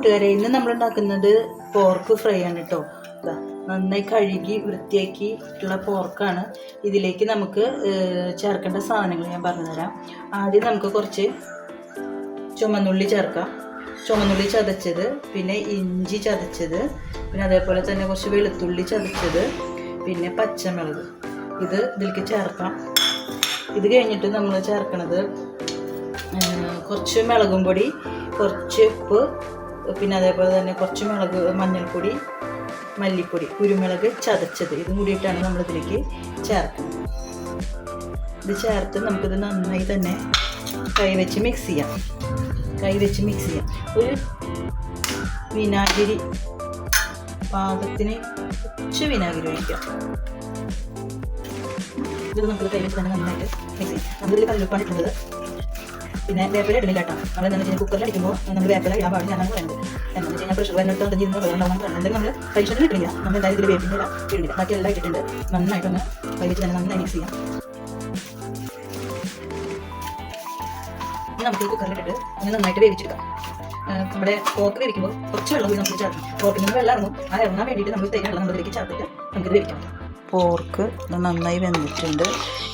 കൂട്ടുകാരെ ഇന്ന് നമ്മൾ ഉണ്ടാക്കുന്നത് പോർക്ക് ഫ്രൈ ആണ് കേട്ടോ നന്നായി കഴുകി വൃത്തിയാക്കിയിട്ടുള്ള പോർക്കാണ് ഇതിലേക്ക് നമുക്ക് ചേർക്കേണ്ട സാധനങ്ങൾ ഞാൻ പറഞ്ഞുതരാം. ആദ്യം നമുക്ക് കുറച്ച് ചുമന്നുള്ളി ചേർക്കാം. ചുമന്നുള്ളി ചതച്ചത് പിന്നെ ഇഞ്ചി ചതച്ചത് പിന്നെ അതേപോലെ തന്നെ കുറച്ച് വെളുത്തുള്ളി ചതച്ചത് പിന്നെ പച്ചമുളക്. ഇത് ഇതിലേക്ക് ചേർക്കാം. ഇത് കഴിഞ്ഞിട്ട് നമ്മൾ ചേർക്കണത് കുറച്ച് മുളകും പൊടി കുറച്ച് ഉപ്പ് പിന്നെ അതേപോലെ തന്നെ കുറച്ച് മുളക് മഞ്ഞൾപ്പൊടി മല്ലിപ്പൊടി കുരുമുളക് ചതച്ചത്. ഇതും കൂടിയിട്ടാണ് നമ്മൾ ഇതിലേക്ക് ചേർക്കുന്നത്. ഇത് ചേർത്ത് നമുക്കിത് നന്നായി തന്നെ കൈ വെച്ച് മിക്സ് ചെയ്യാം. കൈ വെച്ച് മിക്സ് ചെയ്യാം. ഒരു വിനാഗിരി പാകത്തിന് കുറച്ച് വിനാഗിരി ഒഴിക്കാം. ഇത് നമുക്ക് കൈ തന്നെ നന്നായിട്ട് മിക്സ് ചെയ്യാം. അതിൽ കല്ലുപ്പാണ് ഇട്ടുള്ളത്. പിന്നെ വേപ്പില ഇടുന്നില്ല കേട്ടോ. നമ്മൾ എന്താണെന്ന് വെച്ചാൽ കുക്കറിൽ അടിക്കുമ്പോൾ നമ്മൾ വേപ്പില ഇടാൻ പാടില്ല. എന്നാണ് പറയുന്നത് എന്താണെന്ന് വെച്ച് കഴിഞ്ഞാൽ പ്രഷർ വരുന്നിട്ട് ഉണ്ടെങ്കിൽ ഇരുന്ന് ഉണ്ടാവും പറയുന്നത് നമ്മൾ പരീക്ഷണം കിട്ടില്ല നമ്മൾ എന്തായാലും ഇതിൽ വേപ്പിന്റെ ഇടാം ഇടുന്നില്ല ബാക്കി എല്ലാം ഇട്ടിട്ടുണ്ട്. നന്നായിട്ടൊന്ന് വെച്ച് തന്നെ നന്നായി മിക്സ് ചെയ്യാം. നമുക്ക് ഈ കുക്കറിലിട്ടിട്ട് ഒന്ന് നന്നായിട്ട് വേവിച്ചെടുക്കാം. നമ്മുടെ പോർക്ക് വേവിക്കുമ്പോൾ കുറച്ച് വെള്ളം കൂടി നമുക്ക് ചേർക്കാം പോർക്കിൽ നിന്ന് വെള്ളം ഇറങ്ങും. ആ ഇറങ്ങാൻ വേണ്ടിയിട്ട് നമ്മൾ തേങ്ങ വെള്ളം നമ്മളിലേക്ക് ചേർത്തിട്ട് നമുക്ക് വേവിക്കാം. പോർക്ക് നന്നായി വെന്തിട്ടുണ്ട്.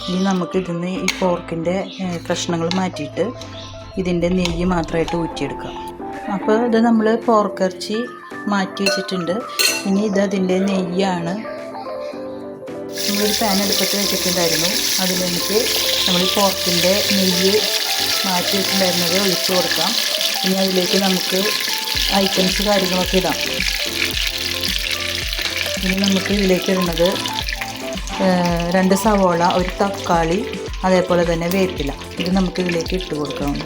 ഇനി നമുക്ക് ഇതിന്ന് ഈ പോർക്കിന്റെ കഷ്ണങ്ങൾ മാറ്റിയിട്ട് ഇതിന്റെ നെയ്യ് മാത്രമായിട്ട് ഊറ്റിയെടുക്കാം. അപ്പോൾ ഇത് നമ്മൾ പോർക്കിറച്ചി മാറ്റി വെച്ചിട്ടുണ്ട്. ഇനി ഇത് അതിന്റെ നെയ്യാണ്. നമ്മളൊരു പാൻ എടുത്തിട്ട് വെച്ചിട്ടുണ്ടായിരുന്നു. അതിലെനിക്ക് നമ്മൾ പോർക്കിന്റെ നെയ്യ് മാറ്റി വെച്ചിട്ടുണ്ടായിരുന്നത് ഒഴിച്ചു കൊടുക്കാം. ഇനി അതിലേക്ക് നമുക്ക് ഐറ്റംസ് കാര്യങ്ങളൊക്കെ ഇടാം. ഇനി നമുക്ക് ഇതിലേക്ക് ഇടുന്നത് രണ്ട് സവോള ഒരു തക്കാളി അതേപോലെ തന്നെ വേപ്പില. ഇത് നമുക്ക് ഇതിലേക്ക് ഇട്ട് കൊടുക്കണം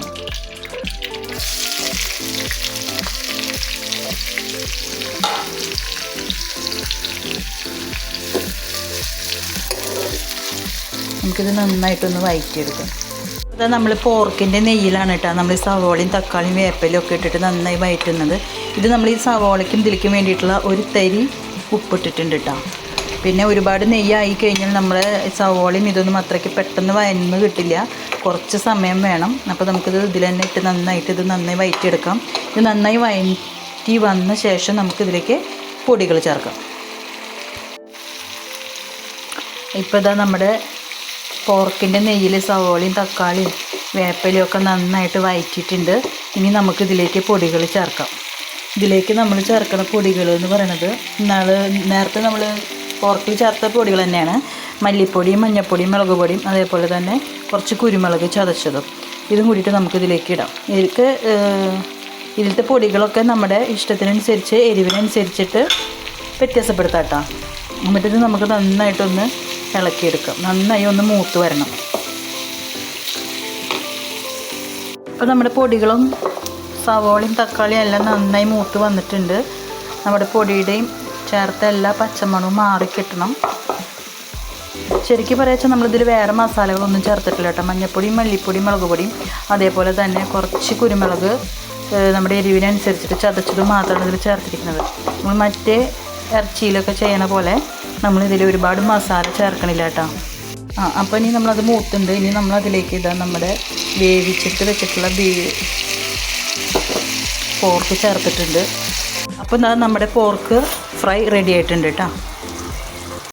നമുക്കിത് നന്നായിട്ടൊന്ന് വഴറ്റിയെടുക്കാം അത് നമ്മൾ പോർക്കിന്റെ നെയ്യിലാണ് കേട്ടോ. നമ്മൾ ഈ സവോളയും തക്കാളിയും വേപ്പലും ഒക്കെ ഇട്ടിട്ട് നന്നായി വഴറ്റുന്നത് ഇത് നമ്മൾ ഈ സവോളയ്ക്കും ഇതിലേക്കും വേണ്ടിയിട്ടുള്ള ഒരു തരി ഉപ്പിട്ടിട്ടുണ്ട് കേട്ടോ. പിന്നെ ഒരുപാട് നെയ്യായി കഴിഞ്ഞാൽ നമ്മൾ സവോളയും ഇതൊന്നും അത്രയ്ക്ക് പെട്ടെന്ന് വയന്ന് കിട്ടില്ല. കുറച്ച് സമയം വേണം. അപ്പോൾ നമുക്കിത് ഇതിൽ തന്നെ ഇട്ട് നന്നായിട്ട് ഇത് നന്നായി വയറ്റിയെടുക്കാം. ഇത് നന്നായി വയറ്റി വന്ന ശേഷം നമുക്കിതിലേക്ക് പൊടികൾ ചേർക്കാം. ഇപ്പോൾ ഇതാ നമ്മുടെ പോർക്കിന്റെ നെയ്യിൽ സവോളയും തക്കാളിയും വേപ്പലയും ഒക്കെ നന്നായിട്ട് വയറ്റിയിട്ടുണ്ട്. ഇനി നമുക്കിതിലേക്ക് പൊടികൾ ചേർക്കാം. ഇതിലേക്ക് നമ്മൾ ചേർക്കുന്ന പൊടികൾ എന്ന് പറയുന്നത് നേരത്തെ നമ്മൾ പോർക്കിൽ ചേർത്ത പൊടികൾ തന്നെയാണ്. മല്ലിപ്പൊടിയും മഞ്ഞൾപ്പൊടിയും മുളക് പൊടിയും അതേപോലെ തന്നെ കുറച്ച് കുരുമുളക് ചതച്ചതും. ഇതും കൂടിയിട്ട് നമുക്ക് ഇതിലേക്ക് ഇടാം. ഇതിലേക്ക് ഇതിലത്തെ പൊടികളൊക്കെ നമ്മുടെ ഇഷ്ടത്തിനനുസരിച്ച് എരിവിനനുസരിച്ചിട്ട് വ്യത്യാസപ്പെടുത്താം കേട്ടോ. എന്നിട്ടിത് നമുക്ക് നന്നായിട്ടൊന്ന് ഇളക്കിയെടുക്കാം. നന്നായി ഒന്ന് മൂത്ത് വരണം. അപ്പോൾ നമ്മുടെ പൊടികളും സവോളയും തക്കാളിയും എല്ലാം നന്നായി മൂത്ത് വന്നിട്ടുണ്ട്. നമ്മുടെ പൊടിയുടെയും ചേർത്ത എല്ലാ പച്ചമണവും മാറി കിട്ടണം. ശരിക്കും പറയാച്ചാൽ നമ്മളിതിൽ വേറെ മസാലകളൊന്നും ചേർത്തിട്ടില്ല കേട്ടോ. മഞ്ഞപ്പൊടിയും മല്ലിപ്പൊടിയും മുളക് പൊടിയും അതേപോലെ തന്നെ കുറച്ച് കുരുമുളക് നമ്മുടെ എരിവിനനുസരിച്ചിട്ട് ചതച്ചത് മാത്രമാണ് ഇതിൽ ചേർത്തിരിക്കുന്നത്. നമ്മൾ മറ്റേ ഇറച്ചിയിലൊക്കെ ചെയ്യണ പോലെ നമ്മളിതിൽ ഒരുപാട് മസാല ചേർക്കണില്ല കേട്ടോ. ആ അപ്പോൾ ഇനി നമ്മളത് മൂത്തുണ്ട്. ഇനി നമ്മളതിലേക്ക് ഇതാ നമ്മുടെ വേവിച്ചിട്ട് വെച്ചിട്ടുള്ള ബീ പോർക്ക് ചേർത്തിട്ടുണ്ട്. അപ്പോൾ എന്താ നമ്മുടെ പോർക്ക് ഫ്രൈ റെഡി ആയിട്ടുണ്ട് കേട്ടോ.